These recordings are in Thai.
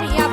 Yeah.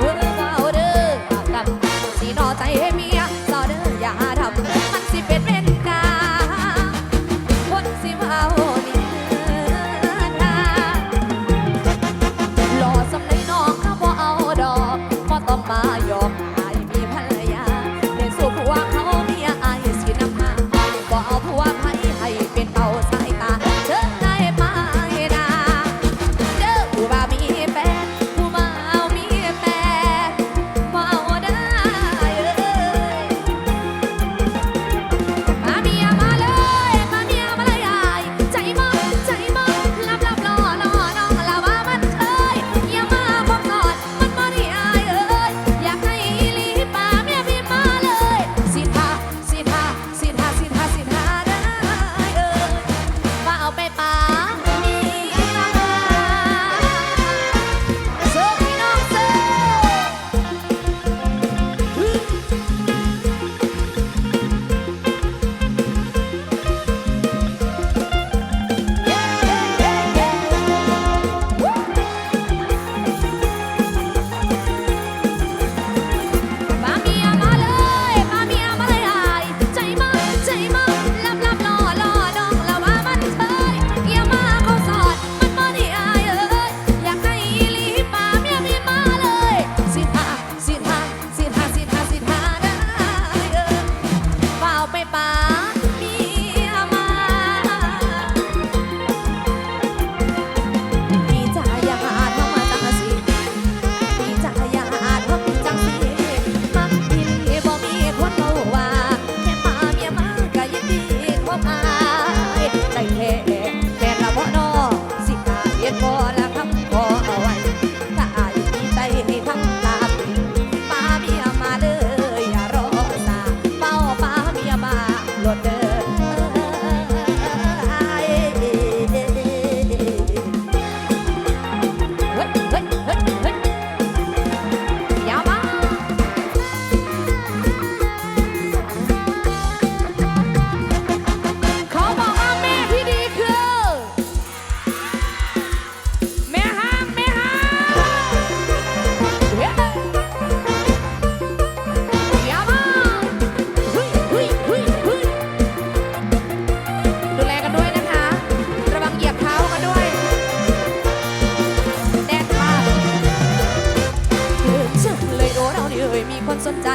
สนใจ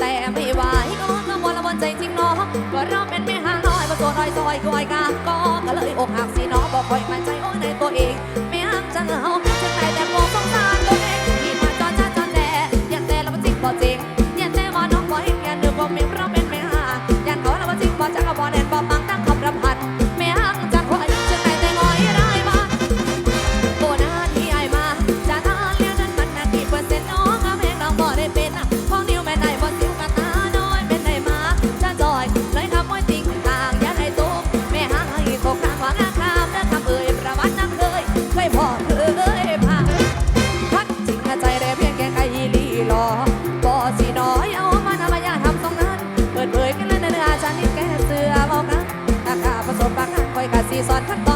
แต่ไม่ไหวน้องละมนละวนใจจริงน้องก็เราเป็นแม่หางน้อยประตัวน้อยซอยกวยกาก็ก็เลยอกหักสิน้องบอกคอยมั่นใจโอ้ในตัวเอง ไม่ห่างจังเอาจะไหนแต่มองสงสารตัวเองมีมาจอจ้าจอแต่อยันแต่ละมันจริงบ่จริงยันแต่ว่าน้องบ่เห็นอย่าเดือดบ่มีเพราะเป็นแม่หาอย่าขอละมันจริงบ่จังก็บ่แน่นบ่ฟังตั้งคำรำพันไม่ห่างจังว่าจะไหแต่งอยได้มาโบนาที่ไอมาจะนานล้วนันมันนาทีเปอร์เซ็นต์น้องอาแม่น้งบ่ได้เป็น ที่สอนขั้นตอน